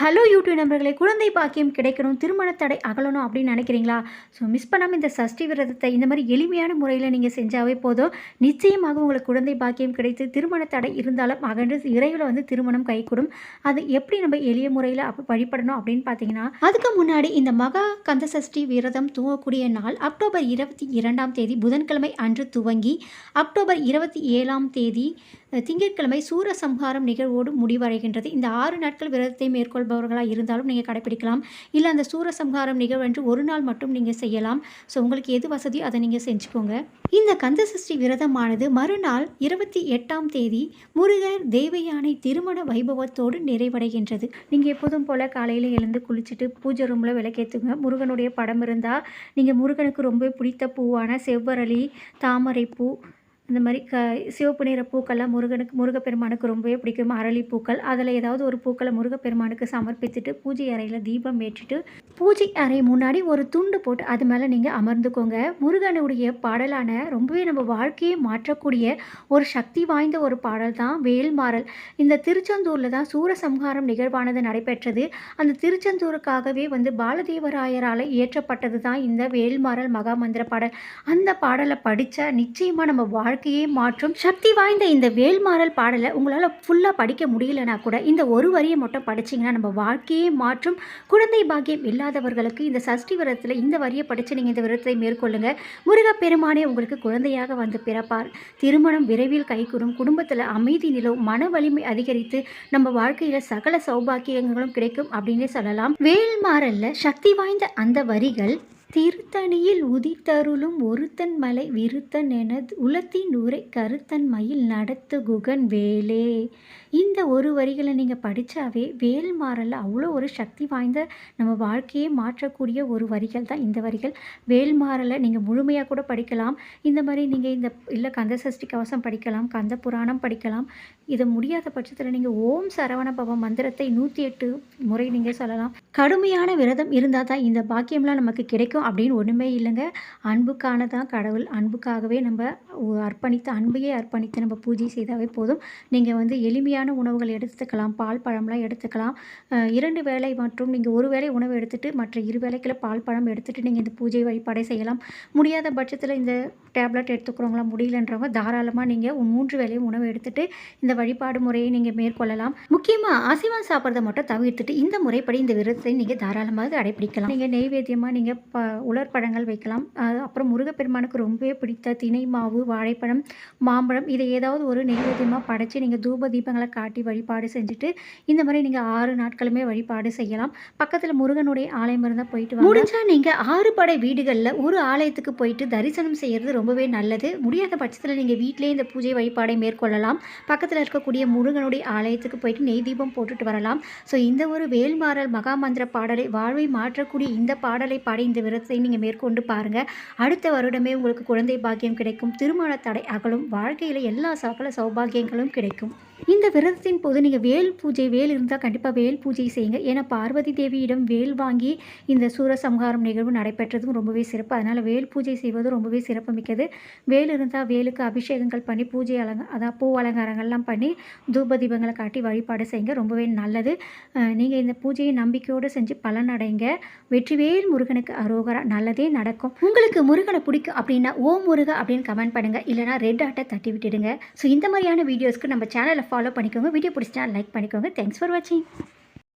Hello YouTube நம்பர்களை குழந்தை பாக்கியம் கிடைக்கணும் திருமண தடை அகலணும் அப்படின்னு நினைக்கிறீங்களா? ஸோ மிஸ் பண்ணாமல் இந்த சஷ்டி விரதத்தை இந்த மாதிரி எளிமையான முறையில் நீங்கள் செஞ்சாவே போதும். நிச்சயமாக உங்களுக்கு குழந்தை பாக்கியம் கிடைத்து திருமண தடை இருந்தாலும் அகன்று இறைவில் வந்து திருமணம் கைகூடும். அது எப்படி நம்ம எளிய முறையில் அப்போ வழிபடணும் அப்படின்னு பார்த்தீங்கன்னா அதுக்கு முன்னாடி இந்த மகா கந்த சஷ்டி விரதம் துவங்கக்கூடிய நாள் அக்டோபர் இருபத்தி இரண்டாம் தேதி புதன்கிழமை அன்று துவங்கி அக்டோபர் இருபத்தி ஏழாம் தேதி திங்கட்கிழமை சூரசம்ஹாரம் நிகழ்வோடு முடிவடைகின்றது. இந்த ஆறு நாட்கள் விரதத்தை மேற்கொள் மேற்கொள்பவர்களாக இருந்தாலும் நீங்கள் கடைப்பிடிக்கலாம். இல்லை அந்த சூரசம்ஹாரம் நிகழ்வென்று ஒரு நாள் மட்டும் நீங்கள் செய்யலாம். ஸோ உங்களுக்கு எது வசதியோ அதை நீங்கள் செஞ்சுக்கோங்க. இந்த கந்தசஷ்டி விரதமானது மறுநாள் இருபத்தி எட்டாம் தேதி முருகர் தேவயானை திருமண வைபவத்தோடு நிறைவடைகின்றது. நீங்கள் எப்போதும் போல் காலையில் எழுந்து குளிச்சுட்டு பூஜை ரூமில் விளக்கேற்றுங்க முருகனுடைய படம் இருந்தால் நீங்கள் முருகனுக்கு ரொம்ப பிடித்த பூவான செவ்வரளி தாமரைப்பூ இந்த மாதிரி க சிவப்பு நிற பூக்கள்லாம் முருகனுக்கு முருகப்பெருமானுக்கு ரொம்பவே பிடிக்கும். அரளி பூக்கள். அதில் ஏதாவது ஒரு பூக்களை முருகப்பெருமானுக்கு சமர்ப்பித்துட்டு பூஜை அறையில் தீபம் ஏற்றிட்டு பூஜை அறை முன்னாடி ஒரு துண்டு போட்டு அது மேலே நீங்கள் அமர்ந்துக்கோங்க. முருகனுடைய பாடலான ரொம்பவே நம்ம வாழ்க்கையை மாற்றக்கூடிய ஒரு சக்தி வாய்ந்த ஒரு பாடல் தான் வேல்மாறல். இந்த திருச்செந்தூரில் தான் சூரசம்ஹாரம் நிகழ்வானது நடைபெற்றது. அந்த திருச்செந்தூருக்காகவே வந்து பாலதேவராயரால் இயற்றப்பட்டது தான் இந்த வேல்மாறல் மகாமந்திர பாடல். அந்த பாடலை படித்தா நிச்சயமாக நம்ம வாழ்க்கையே மாற்றும் சக்தி வாய்ந்த இந்த வேல்மாறல் பாடலை உங்களால் ஃபுல்லாக படிக்க முடியலனா கூட இந்த ஒரு வரியை மட்டும் படிச்சிங்கன்னா நம்ம வாழ்க்கையே மாற்றும். குழந்தை பாக்கியம் இல்லாதவர்களுக்கு இந்த சஷ்டி விரதத்தில் இந்த வரியை படித்து நீங்கள் இந்த விரதத்தை மேற்கொள்ளுங்க. முருகப்பெருமானே உங்களுக்கு குழந்தையாக வந்து பிறப்பார். திருமணம் விரைவில் கைகூடும். குடும்பத்தில் அமைதி நிலவும். மன வலிமை அதிகரித்து நம்ம வாழ்க்கையில் சகல சௌபாக்கியங்களும் கிடைக்கும் அப்படின்னு சொல்லலாம். வேல்மாறல்ல சக்தி வாய்ந்த அந்த வரிகள் திருத்தணியில் உதித்தருளும் ஒருத்தன் மலை விருத்தன் என உலத்தின் உரை கருத்தன் மயில் நடத்து குகன் வேலே. இந்த ஒரு வரிகளை நீங்கள் படித்தாவே வேல் மாறல அவ்வளோ ஒரு சக்தி வாய்ந்த நம்ம வாழ்க்கையை மாற்றக்கூடிய ஒரு வரிகள் தான் இந்த வரிகள். வேல் மாறலை நீங்கள் முழுமையாக கூட படிக்கலாம். இந்த மாதிரி நீங்கள் இந்த இல்லை கந்த சஷ்டி கவசம் படிக்கலாம் கந்த புராணம் படிக்கலாம். இதை முடியாத பட்சத்தில் நீங்கள் ஓம் சரவண பவம் மந்திரத்தை நூற்றி எட்டு முறை நீங்கள் சொல்லலாம். கடுமையான விரதம் இருந்தால் தான் இந்த பாக்கியம்லாம் நமக்கு கிடைக்கும். அப்படின்னு ஒன்றுமே இல்லைங்க. அன்புக்கான தான் கடவுள். அன்புக்காகவே நம்ம அர்ப்பணித்து அன்பையே அர்ப்பணித்து நம்ம பூஜை செய்தாவே போதும். நீங்கள் வந்து எளிமையான உணவுகள் எடுத்துக்கலாம். பால் பழம்லாம் எடுத்துக்கலாம். இரண்டு வேலை மற்றும் நீங்கள் ஒரு வேளை உணவு எடுத்துகிட்டு மற்ற இரு வேலைக்குள்ள பால் பழம் எடுத்துகிட்டு நீங்கள் இந்த பூஜை வழிபாடை செய்யலாம். முடியாத பட்சத்தில் இந்த டேப்லெட் எடுத்துக்கிறவங்களா முடியலன்றவங்க தாராளமாக நீங்கள் மூன்று வேலையும் உணவு எடுத்துகிட்டு இந்த வழிபாடு முறையை நீங்கள் மேற்கொள்ளலாம். முக்கியமாக அசைவம் சாப்பிட்றத மட்டும் தவிர்த்துட்டு இந்த முறைப்படி இந்த விரதத்தை நீங்கள் தாராளமாக கடைப்பிடிக்கலாம் நீங்கள் நெய்வேத்தியமாக நீங்கள் ப உலர்பழங்கள் வைக்கலாம். அப்புறம் முருகப்பெருமானுக்கு ரொம்பவே பிடித்த திணை மாவு வாழைப்பழம் மாம்பழம். இதை ஏதாவது ஒரு நெய்வேத்தியமாக படைத்து நீங்கள் தூப தீபங்களை காட்டி வழிபாடு செஞ்சுட்டு இந்த மாதிரி நீங்கள் ஆறு நாட்களுமே வழிபாடு செய்யலாம். பக்கத்தில் முருகனுடைய ஆலயம் இருந்தால் போயிட்டு முடிஞ்சால் நீங்கள் ஆறு படை வீடுகளில் ஒரு ஆலயத்துக்கு போயிட்டு தரிசனம் செய்கிறது ரொம்பவே நல்லது. முடியாத பட்சத்தில் நீங்கள் வீட்டிலே இந்த பூஜை வழிபாடை மேற்கொள்ளலாம். பக்கத்தில் இருக்கக்கூடிய முருகனுடைய ஆலயத்துக்கு போயிட்டு நெய் தீபம் போட்டுட்டு வரலாம். ஸோ இந்த ஒரு வேல்மாறல் மகாமந்திர பாடலை வாழ்வை மாற்றக்கூடிய இந்த பாடலை பாடி இந்த விரதத்தை நீங்கள் மேற்கொண்டு பாருங்கள் அடுத்த வருடமே உங்களுக்கு குழந்தை பாக்கியம் கிடைக்கும். திருமண தடை அகலும். வாழ்க்கையில் எல்லா சகல சௌபாகியங்களும் கிடைக்கும். இந்த விரதத்தின் போது நீங்கள் வேல் பூஜை வேல் இருந்தால் கண்டிப்பாக வேல் பூஜை செய்யுங்க. ஏன்னா பார்வதி தேவியிடம் வேல் வாங்கி இந்த சூரசம்ஹாரம் நிகழ்வு நடைபெற்றதும் ரொம்பவே சிறப்பு. அதனால் வேல் பூஜை செய்வது ரொம்பவே சிறப்பு மிக்கது. வேல் இருந்தால் வேலுக்கு அபிஷேகங்கள் பண்ணி பூஜை அலங்க அதான் பூ அலங்காரங்கள்லாம் பண்ணி தூப தீபங்களை காட்டி வழிபாடு செய்யுங்க. ரொம்பவே நல்லது. நீங்கள் இந்த பூஜையை நம்பிக்கையோடு செஞ்சு பலனடைங்க. வெற்றிவேல் முருகனுக்கு அரோகரா நல்லதே நடக்கும். உங்களுக்கு முருகனை பிடிக்கும் அப்படின்னா ஓ முருக அப்படின்னு கமெண்ட் பண்ணுங்கள் இல்லைனா ரெட் ஆட்டை தட்டி விட்டுடுங்க. ஸோ இந்த மாதிரியான வீடியோஸ்க்கு நம்ம சேனலை ஃபாலோ பண்ணிக்கோங்க. வீடியோ பிடிச்சிட்டா லைக் பண்ணிக்கோங்க. தேங்க்ஸ் ஃபார் வாட்சிங்